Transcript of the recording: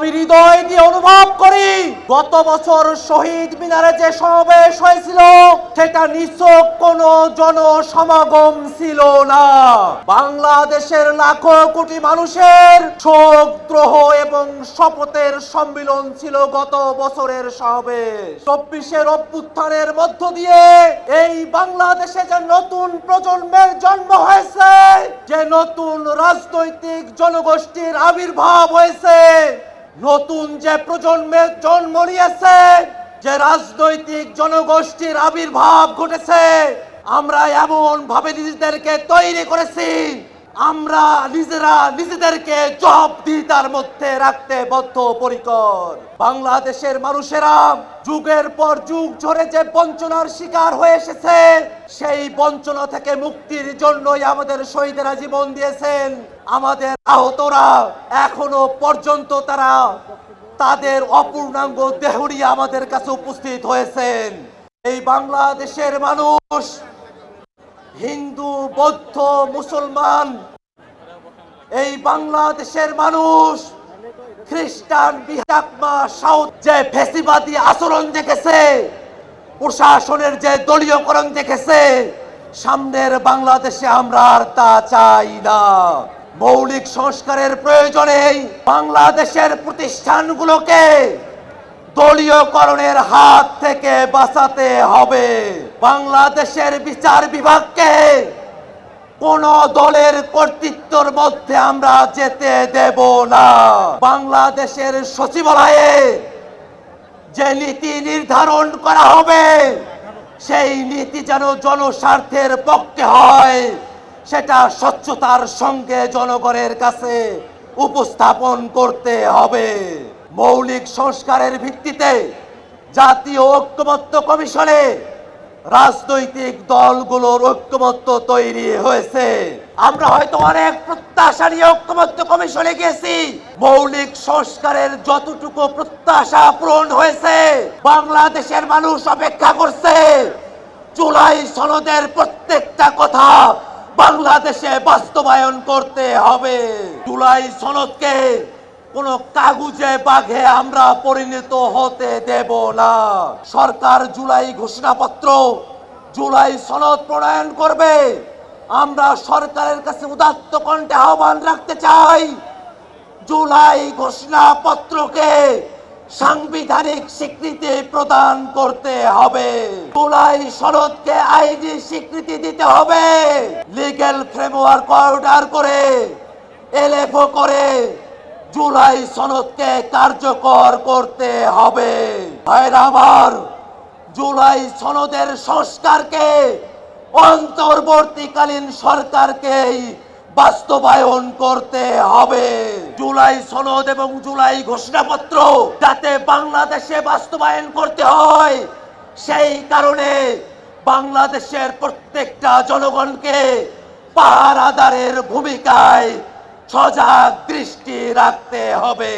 আমি হৃদয় দিয়ে অনুভব করি। গত বছর শহীদ মিনারে যে সমাবেশ হয়েছিল, সেটা নিছক কোনো জনসমাগম ছিল না। বাংলাদেশের লাখো কোটি মানুষের শোক, দ্রোহ এবং শপথের সম্মিলন ছিল গত বছরের সমাবেশ। চব্বিশের অভ্যুত্থানের মধ্য দিয়ে এই বাংলাদেশে যে নতুন প্রজন্মের জন্ম হয়েছে, যে নতুন রাজনৈতিক জনগোষ্ঠীর আবির্ভাব হয়েছে নতুন যে প্রজন্মের জন্ম নিয়েছে, যে রাজনৈতিক জনগোষ্ঠীর আবির্ভাব ঘটেছে, আমরা এমন ভাবে নিজেদেরকে তৈরি করেছি। আমরা নিজেরা নিজেদেরকে জবাবদিহিতার মধ্যে রাখতে বদ্ধ পরিকর বাংলাদেশের মানুষেরা যুগের পর যুগ ধরে যে বঞ্চনার শিকার হয়ে এসেছে, সেই বঞ্চনা থেকে মুক্তির জন্যই আমাদের শহীদেরা জীবন দিয়েছেন। আমাদের আহতরা এখনও পর্যন্ত তারা তাদের অপূর্ণাঙ্গ দেহ নিয়ে আমাদের কাছে উপস্থিত হয়েছেন। এই বাংলাদেশের মানুষ হিন্দু, বৌদ্ধ, মুসলমান এই বাংলাদেশের মানুষ খ্রিস্টান বিহাকমা সাউথ যে ফেসিবাদী আচরণ দেখেছে, প্রশাসনের যে দলীয়করণ দেখেছে, সামনের বাংলাদেশে আমরা আর তা চাই না। মৌলিক সংস্কারের প্রয়োজনেই বাংলাদেশের প্রতিষ্ঠানগুলোকে দলীয়করণের হাত থেকে বাঁচাতে হবে। বাংলাদেশের বিচার বিভাগকে কোন দলের কর্তৃত্বর মধ্যে আমরা যেতে দেব না। বাংলাদেশের সচিবালয়ে যে নীতি নির্ধারণ করা হবে, সেই নীতি যেন জনস্বার্থের পক্ষে হয়, সেটা স্বচ্ছতার সঙ্গে জনগণের কাছে উপস্থাপন করতে হবে। মৌলিক সংস্কারের ভিত্তিতে জাতীয় ঐক্যমত্য কমিশনে রাজনৈতিক দলগুলোর ঐক্যমত্য তৈরি হয়েছে। আমরা হয়তো অনেক প্রত্যাশা নিয়ে ঐক্যমত্য কমিশনে গেছি মৌলিক সংস্কারের যতটুকু প্রত্যাশা পূরণ হয়েছে, বাংলাদেশের মানুষ অপেক্ষা করছে। জুলাই সনদের প্রত্যেকটা কথা বাংলাদেশে বাস্তবায়ন করতে হবে। জুলাই সনদকে কোন কাগুজে বাঘে আমরা পরিণত হতে দেব না। সরকার জুলাই ঘোষণাপত্র, জুলাই সনদ প্রণয়ন করবে। আমরা সরকারের কাছে উদাত্ত কণ্ঠে আহ্বান রাখতে চাই, জুলাই ঘোষণাপত্রকে সাংবিধানিক স্বীকৃতি প্রদান করতে হবে। জুলাই সনদকে আইনি স্বীকৃতি দিতে হবে। লিগেল ফ্রেমওয়ার্ক অর্ডার করে এলএফও করে জুলাই সনদকে কার্যকর করতে হবে। আমার জুলাই সনদের সংস্কারকে অন্তর্বর্তীকালীন সরকারকেই বাস্তবায়ন করতে হবে। জুলাই সনদ এবং জুলাই ঘোষণাপত্র যাতে বাংলাদেশে বাস্তবায়ন করতে হয়, সেই কারণে বাংলাদেশের প্রত্যেকটা জনগণকে পাহারাদারের ভূমিকায় সজাগ দৃষ্টি রাখতে হবে।